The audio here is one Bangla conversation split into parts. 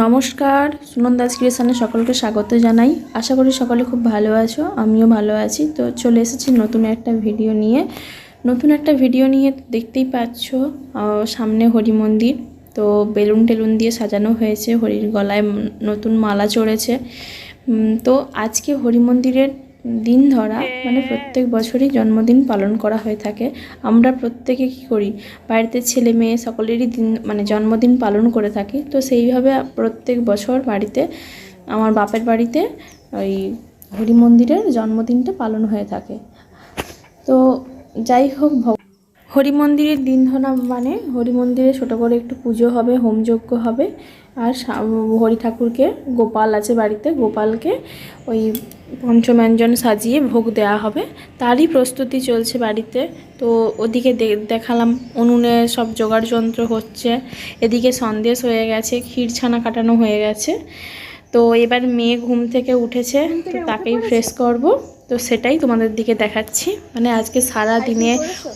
নমস্কার সুনন দাস ক্রিয়েশনে সকলকে স্বাগত জানাই। আশা করি সকলে খুব ভালো আছো, আমিও ভালো আছি। তো চলে এসেছি নতুন একটা ভিডিও নিয়ে। নতুন একটা ভিডিও নিয়ে দেখতেই পাচ্ছ সামনে হরি মন্দির। তো বেলুন টেলুন দিয়ে সাজানো হয়েছে, হরির গলায় নতুন মালা চড়েছে। তো আজকে হরি মন্দিরের দিন ধরা মানে প্রত্যেক বছরই জন্মদিন পালন করা হয়ে থাকে। আমরা প্রত্যেকে কি করি? বাড়িতে ছেলে মেয়ে সকলেরই দিন মানে জন্মদিন পালন করে থাকি। তো সেইভাবে প্রত্যেক বছর বাড়িতে আমার বাপের বাড়িতে ওই হরি মন্দিরের জন্মদিনটা পালন হয়ে থাকে। তো যাই হোক হরি মন্দিরের দিন ধরা মানে হরি মন্দিরে ছোটো করে একটু পুজো হবে হোমযজ্ঞ হবে। আর হরি ঠাকুরকে গোপাল আছে বাড়িতে গোপালকে ওই পঞ্চব্যঞ্জন সাজিয়ে ভোগ দেয়া হবে। তারই প্রস্তুতি চলছে বাড়িতে। তো ওদিকে দেখালাম উনুনে সব জোগাড় যন্ত্র হচ্ছে। এদিকে সন্দেশ হয়ে গেছে ক্ষীরছানা কাটানো হয়ে গেছে। তো এবার মেয়ে ঘুম থেকে উঠেছে তো তাকেই ফ্রেশ করব। তো সেটাই তোমাদের দিকে দেখাচ্ছি। মানে আজকে সারা দিনে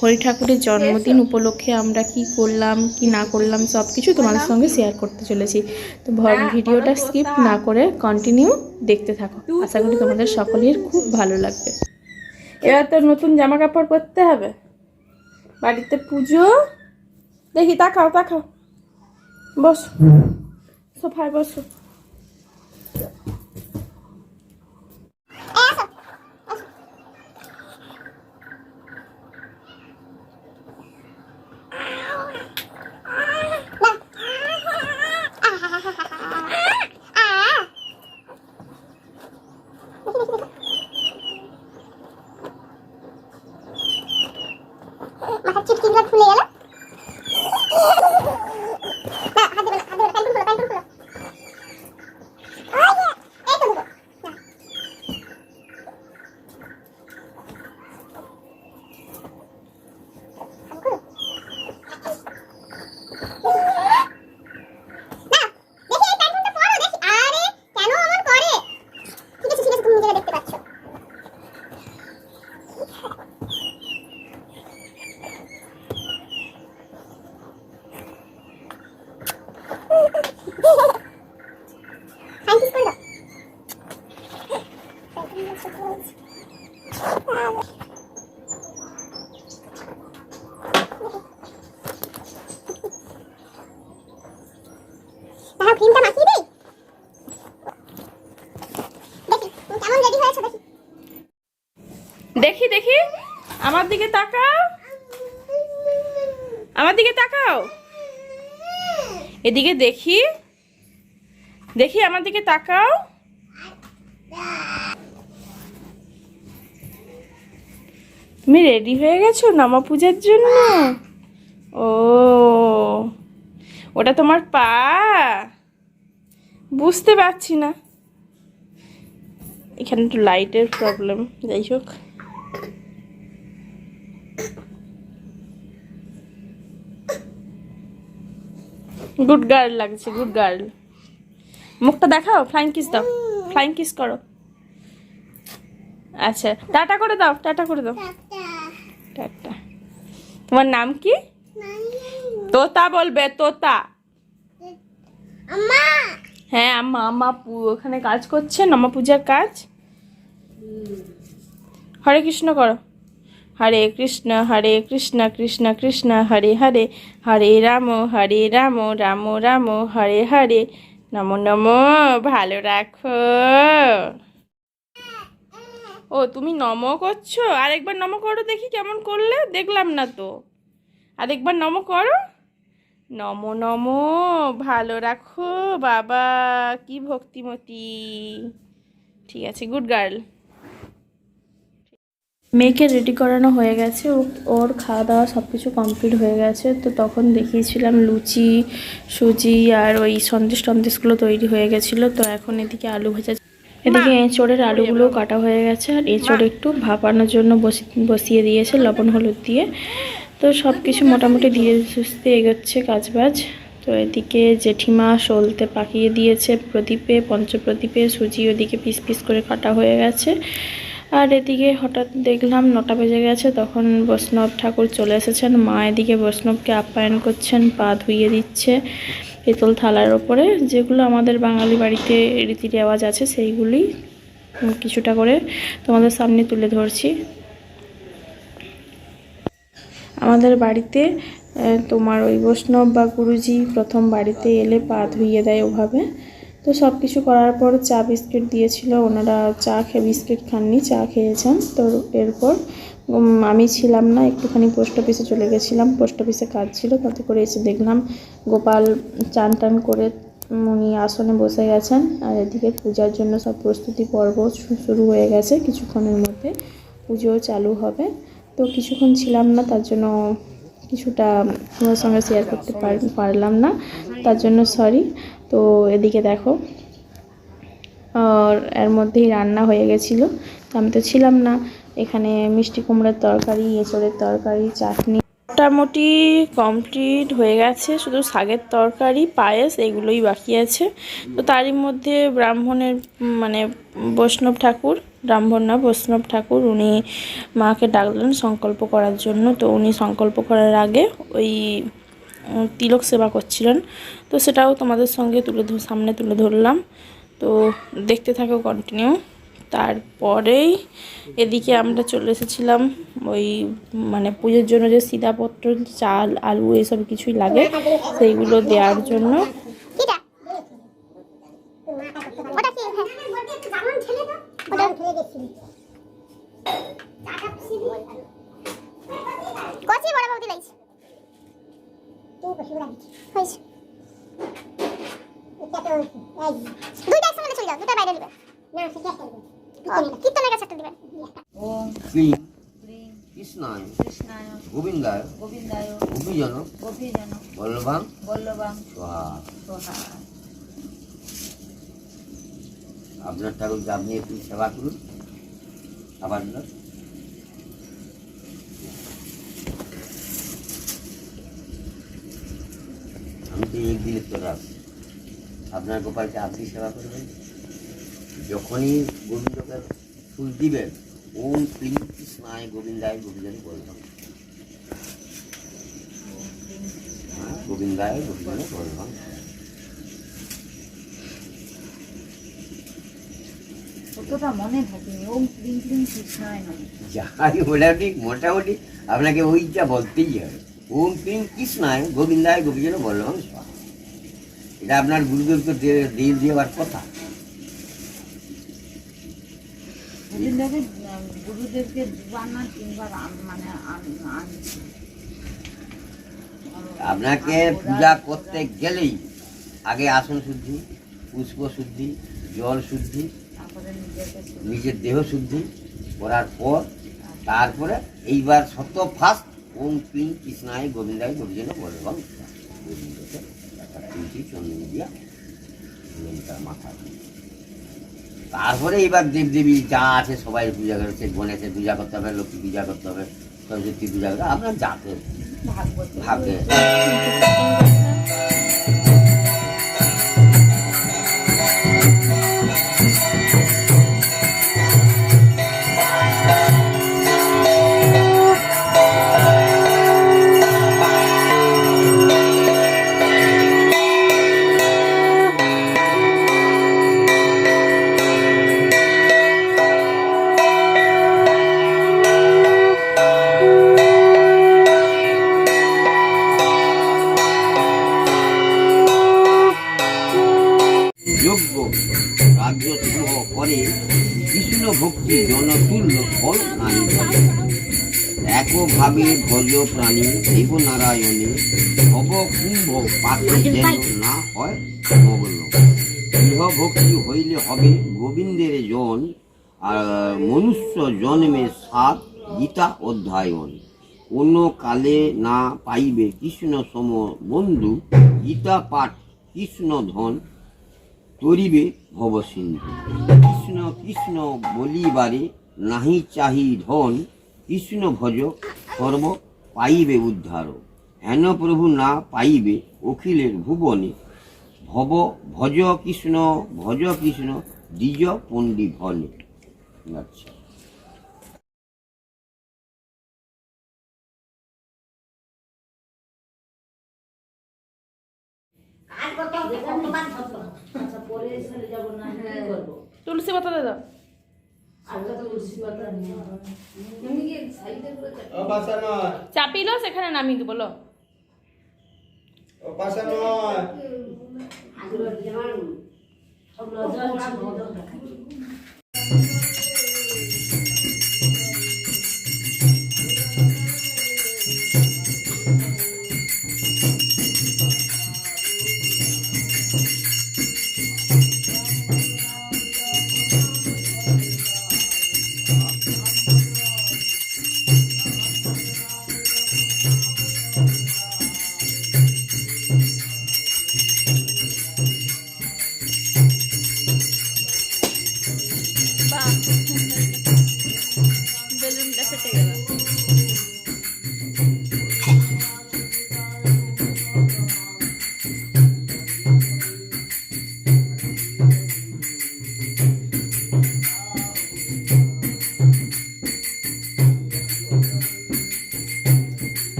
হরি ঠাকুরের জন্মদিন উপলক্ষে আমরা কি করলাম কি না করলাম সব কিছু তোমাদের সঙ্গে শেয়ার করতে চলেছি। তো ভিডিওটা স্কিপ না করে কন্টিনিউ দেখতে থাকো। আশা করি তোমাদের সকলের খুব ভালো লাগবে। এবার তো নতুন জামা কাপড় পরতে হবে। বাড়িতে পুজো। দেখি তাকাও তাকাও। বস। সোফায় বসো। মাথার চিটকিগুলো খুলে গেল দেখি। আমার দিকে তাকাও। আমার দিকে তাকাও। এদিকে দেখি। দেখি, আমার দিকে তাকাও। তুমি রেডি হয়ে গেছো নামা পূজার জন্য? ও, ওটা তোমার পা। বুঝতে পারছি না। এখানে একটু লাইটের প্রবলেম যাই হোক। গুড গার্ল লাগছে গুড গার্ল মুখটা দেখাও ফ্লাইং কিস দাও। ফ্লাইং কিস করো। আচ্ছা টাটা করে দাও টাটা করে দাও। টাটা। তোমার নাম কি? তোতা বলবে তোতা। আম্মা। হ্যাঁ আম্মা আম্মা ওখানে কাজ করছে নামা পূজার কাজ? হরে কৃষ্ণ করো। হরে কৃষ্ণ হরে কৃষ্ণ কৃষ্ণ কৃষ্ণ, হরে হরে হরে রাম হরে রাম রাম রাম, হরে হরে, নমো নমো, ভালো রাখো। ও, তুমি নম করছ? আরেকবার নম করো দেখি কেমন করলে। দেখলাম না তো। আরেকবার নম করো। নম নম, ভালো রাখো বাবা, কি ভক্তিমতী। ঠিক আছে গুড গার্ল মেয়েকে রেডি করানো হয়ে গেছে। ওর খাওয়া দাওয়া সব কিছু কমপ্লিট হয়ে গেছে। তো তখন দেখিয়েছিলাম লুচি সুজি আর ওই সন্দেশ টন্দেশগুলো তৈরি হয়ে গেছিল। তো এখন এদিকে আলু ভাজা এদিকে এঁচড়ের আলুগুলো কাটা হয়ে গেছে। আর এঁচড় একটু ভাপানোর জন্য বসি বসিয়ে দিয়েছে লবণ হলুদ দিয়ে। তো সব কিছু মোটামুটি ধীরে সুস্থে এগোচ্ছে কাজবাজ। তো এদিকে জেঠিমা সলতে পাকিয়ে দিয়েছে প্রদীপে পঞ্চপ্রদীপে সুজি ওদিকে পিস পিস করে কাটা হয়ে গেছে। আর এদিকে হঠাৎ দেখলাম নটা বেজে গেছে, তখন বৈষ্ণব ঠাকুর চলে এসেছেন। মা এদিকে বৈষ্ণবকে আপ্যায়ন করছেন, পা ধুইয়ে দিচ্ছে পেতল থালার ওপরে। যেগুলো আমাদের বাঙালি বাড়িতে রীতি রেওয়াজ আছে, সেইগুলি কিছুটা করে তোমাদের সামনে তুলে ধরছি। আমাদের বাড়িতে তোমার ওই বৈষ্ণব বা গুরুজি প্রথম বাড়িতে এলে পা ধুইয়ে দেয় ওভাবে। তো সব কিছু করার পর চা বিস্কিট দিয়েছিল। ওনারা চা খেয়ে বিস্কিট খাননি, চা খেয়েছেন। তো এরপর আমি ছিলাম না, একটুখানি পোস্ট অফিসে চলে গেছিলাম। পোস্ট অফিসে কাজ ছিল, তাতে করে এসে দেখলাম গোপাল চান টান করে উনি আসনে বসে গেছেন। আর এদিকে পূজার জন্য সব প্রস্তুতি পর্ব শুরু হয়ে গেছে কিছুক্ষণের মধ্যে। পুজোও চালু হবে। তো কিছুক্ষণ ছিলাম না, তার জন্য কিছুটা তোমার সঙ্গে শেয়ার করতে পার- পারলাম না। তার জন্য সরি তো এদিকে দেখো। আর এর মধ্যেই রান্না হয়ে গেছিল। তো আমি তো ছিলাম না। এখানে মিষ্টি কুমড়োর তরকারি, এঁচড়ের তরকারি, চাটনি। মোটামুটি কমপ্লিট হয়ে গেছে। শুধু শাকের তরকারি, পায়েস এগুলোই বাকি আছে। তো তারই মধ্যে ব্রাহ্মণের মানে বৈষ্ণব ঠাকুর, ব্রাহ্মণ না, বৈষ্ণব ঠাকুর, উনি মাকে ডাকলেন সংকল্প করার জন্য। তো উনি সংকল্প করার আগে ওই তিলক সেবা করছিলেন। তো সেটাও তোমাদের সঙ্গে তুলে সামনে তুলে ধরলাম। তো দেখতে থাকো কন্টিনিউ তারপরেই এদিকে আমরা চলে এসেছিলাম ওই মানে পুজোর জন্য যে সিদাপত্র চাল, আলু এসব কিছুই লাগে, সেইগুলো দেওয়ার জন্য। কচি বড় বৌদি লাইছে তুই বসে দুইটা একসঙ্গে চলে যাও দুটা বাইরে নেবে। না সেটা কীর্তনের কাছে একটা দিবেন শ্রী শ্রী কৃষ্ণায় কৃষ্ণায় গোবিন্দায় গোবিন্দায় অভিজন গোপীজন বল্লভাং বল্লভাং সোহা। সোহা আপনার ঠাকুরকে আপনি একটু সেবা করুন আবার না আমি তো এক দিনের তোর আপনার গোপালকে আপনি সেবা করবেন। যখনই গোবিন্দকে ফুল দিবেন ওম শ্রী কৃষ্ণায় গোবিন্দায় গোবিন্দায় বললাম। হ্যাঁ, গোবিন্দায় গোবিন্দায় বললাম। কতটা মনে থাকে ওম ক্লিং ক্লিং কৃষ্ণায় নম। মোটামুটি মোটামুটি আপনাকে ওইটা বলতেই হবে। ওম ক্রিম কৃষ্ণায় গোবিন্দায় গোপীজন বললাম স্বাহা। এটা আপনার গুরুদেবকে দিয়ে দিয়ে দেওয়ার কথা গুরুদেবকে দুবার না তিনবার মানে আপনাকে পূজা করতে গেলেই আগে আসন শুদ্ধি পুষ্প শুদ্ধি জল শুদ্ধ নিজের দেহ শুদ্ধি করার পর তারপরে এইবার শত ফার্স্ট ওম কৃষ্ণায় গোবিন্দায় বললাম স্বাহা। গোবিন্দকে একটা তুলসী চন্দন দিয়া তার মাথা। তারপরে এবার দেবদেবী যা আছে সবাই পূজা করে সে গণেশের পূজা করতে হবে লক্ষ্মী পূজা করতে হবে সরস্বতী পূজা করতে হবে আপনার যাতে ভাগবত। জনতুল্য ফল আনি একভাবে ভজ প্রাণী দেবনারায়ণে ভব কুম্ভ পাকে যেন না হয় মগ্ন। গৃহ ভক্তি হইলে হবে গোবিন্দের জন, আর মনুষ্য জন্মে সাত গীতা অধ্যায়ন। অন্য কালে না পাইবে কৃষ্ণ সম বন্ধু, গীতা পাঠ কৃষ্ণ ধন তরিবে ভবসিন্ধু। কৃষ্ণ কৃষ্ণ বলিবারে নাহি চাহি ধন কৃষ্ণ ভজ সর্ব পাইবে উদ্ধার। হেন প্রভু না পাইবে অখিলের ভুবনে। ভব ভজ কৃষ্ণ ভজ কৃষ্ণ দ্বিজ পণ্ডি ভনে আচ্ছা তুলসী পাতা দাদা চাপিলো সেখানে নামিয়ে দেবো বলো নয়।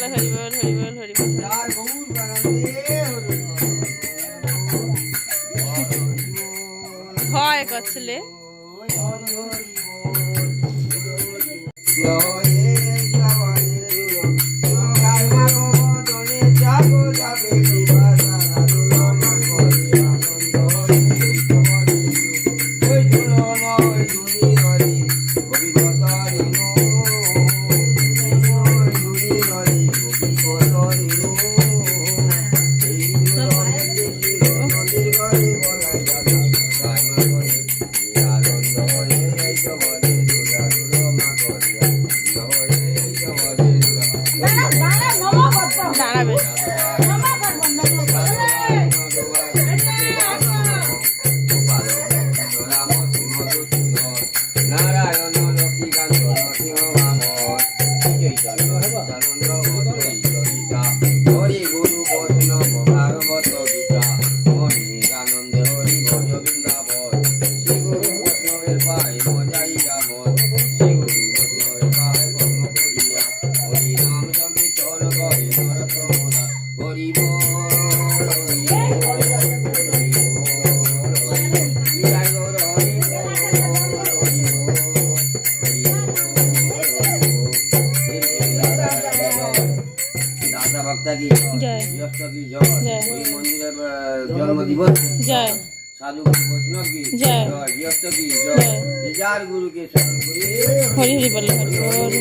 বল হরি বল হরি বল হরি বল হয় কছলে Dale, no, no, no, no, no. মাতা কি জয়। কি জয়। ওই মন্দিরের জন্ম দিবস জয়। সাধু বৈষ্ণব কি জয়। জয়। কি জয়। যে যার গুরুকে স্মরণ করি। হরি হরি বল হরি